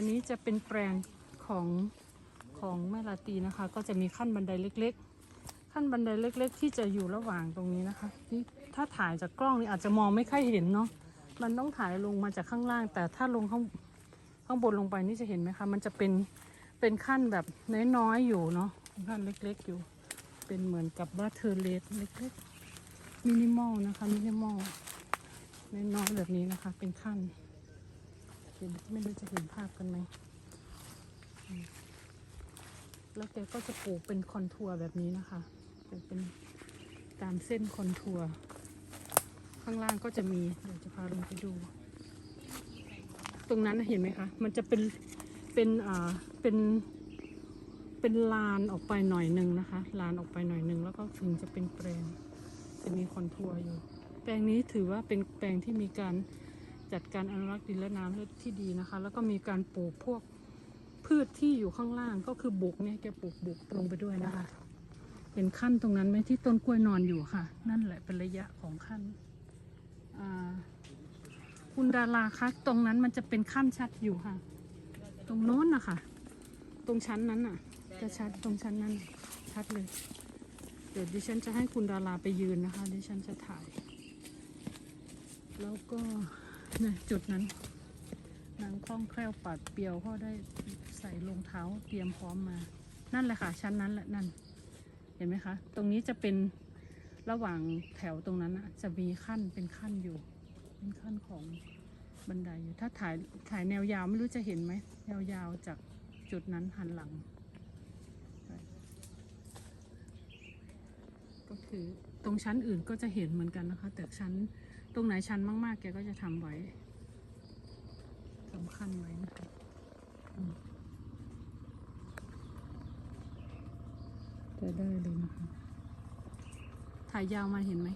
อันนี้จะเป็นแปลงของของแม่ลาตีนะคะ ก็จะมีขั้นบันไดเล็ก ๆ ขั้นบันไดเล็ก ๆ ที่จะอยู่ระหว่างตรงนี้นะคะนี่ถ้าถ่ายจากกล้องนี่อาจจะมองไม่ค่อยเห็นเนาะมันต้องถ่ายลงมาจากข้างล่าง แต่ถ้าลงข้างข้างบนลงไปนี่จะเห็นไหมคะ มันจะเป็นเป็นขั้นแบบน้อยๆอยู่เนาะขั้นเล็ก ๆ อยู่ เป็นเหมือนกับว่าเทอร์เลสเล็กๆมินิมอลนะคะมินิมอลน้อยๆแบบนี้นะคะ เป็นขั้น เดี๋ยวไม่รู้จะเห็นภาพกันไหมแล้วแกก็จะปลูกเป็นคอนทัวร์แบบนี้นะคะปลูกเป็นตามเส้นคอนทัวร์ข้างล่างก็จะมีเดี๋ยวจะพาลงไปดู ตรงนั้นเห็นไหมคะ มันจะเป็นเป็นอ่าเป็นเป็นลานออกไปหน่อยหนึ่งนะคะ ลานออกไปหน่อยหนึ่งแล้วก็ถึงจะเป็นแปลงจะมีคอนทัวร์อยู่ แปลงนี้ถือว่าเป็นแปลงที่มีการ จัดการอนุรักษ์ดินและน้ำที่ดีนะคะ แล้วก็มีการปลูกพวกพืชที่อยู่ข้างล่างก็คือบุกเนี่ยแกปลูกบุกลงไปด้วยนะคะเห็นขั้นตรงนั้นไหมที่ต้นกล้วยนอนอยู่ค่ะ นั่นแหละเป็นระยะของขั้นคุณดาราคะตรงนั้นมันจะเป็นขั้นชัดอยู่ค่ะ ตรงโน้นนะคะตรงชั้นนั้นน่ะ จะชัดตรงชั้นนั้นชัดเลย เดี๋ยวดิฉันจะให้คุณดาราไปยืนนะคะ ดิฉันจะถ่าย แล้วก็ นี่ยจุดนั้นนางคล่องแคล่วปัดเปียวเพราะได้ใส่รองเท้าเตรียมพร้อมมา นั่นแหละค่ะ ชั้นนั้นแหละนั่น เห็นไหมคะ ตรงนี้จะเป็นระหว่างแถวตรงนั้นนะจะมีขั้นเป็นขั้นอยู่ เป็นขั้นของบันไดอยู่ ถ้าถ่ายถ่ายแนวยาวไม่รู้จะเห็นไหมแนวยาวจากจุดนั้นหันหลัง ก็คือ รงชั้นอื่นก็จะเห็นเหมือนกันนะคะ แต่ชั้นตรงไหนชั้นมาก ๆ แกก็จะทำไว้สำคัญไว้นะคะจะได้เลยนะคะถ่ายยาวมาเห็นไหม